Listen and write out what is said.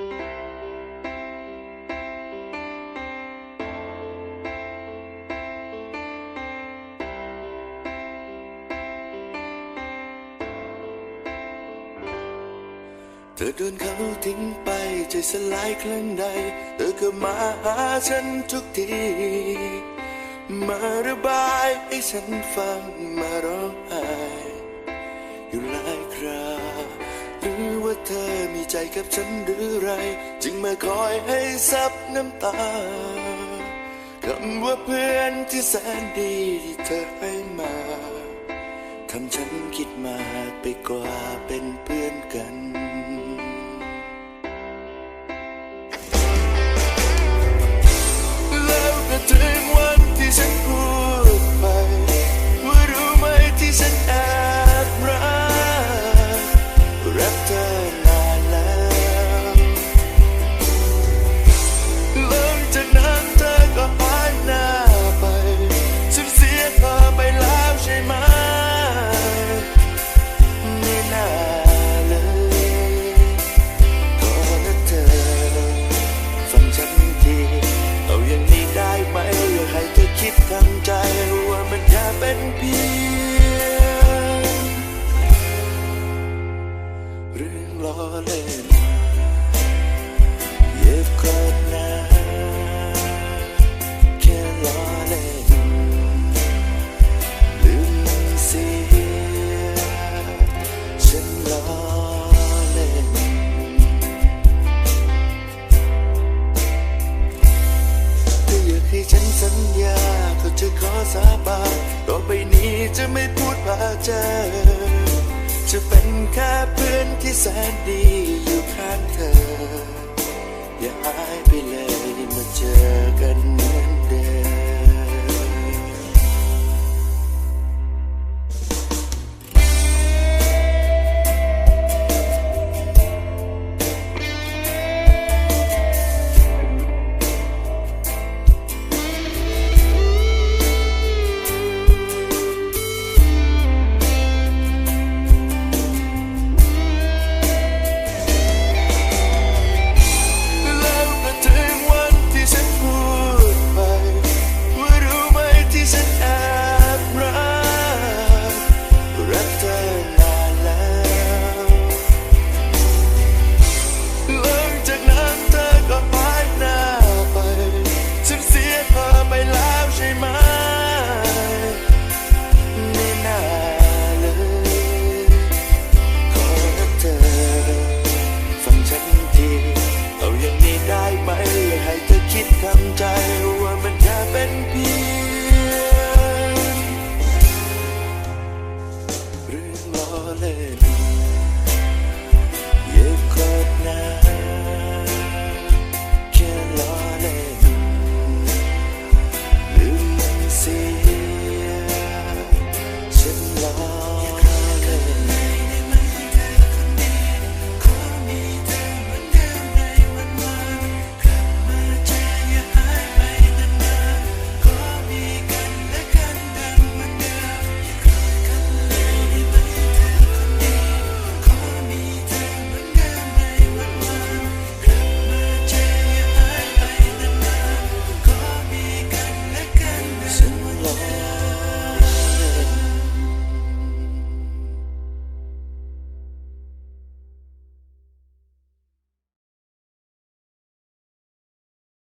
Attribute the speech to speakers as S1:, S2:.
S1: เธอโดนเขาทิ้งไปใจสลายครั้งใด เธอก็มาหาฉันทุกที มาระบายให้ฉันฟังมาร้องไห้อยู่หลายคราหรือว่า เธอมีใจกับฉันหรือไร จึงมาคอยให้ซับน้ำตาคำว่าเพื่อนที่แสนดีที่เธอให้มาทำฉันคิดมากไปกว่าเป็นเพื่อนกัน จะขอสาบานต่อไปนี้จะไม่พูดว่าเจอ จะเป็นแค่เพื่อนที่แสนดีอยู่ข้างเธอ อย่าหายไปเลยมาเจอกัน morning.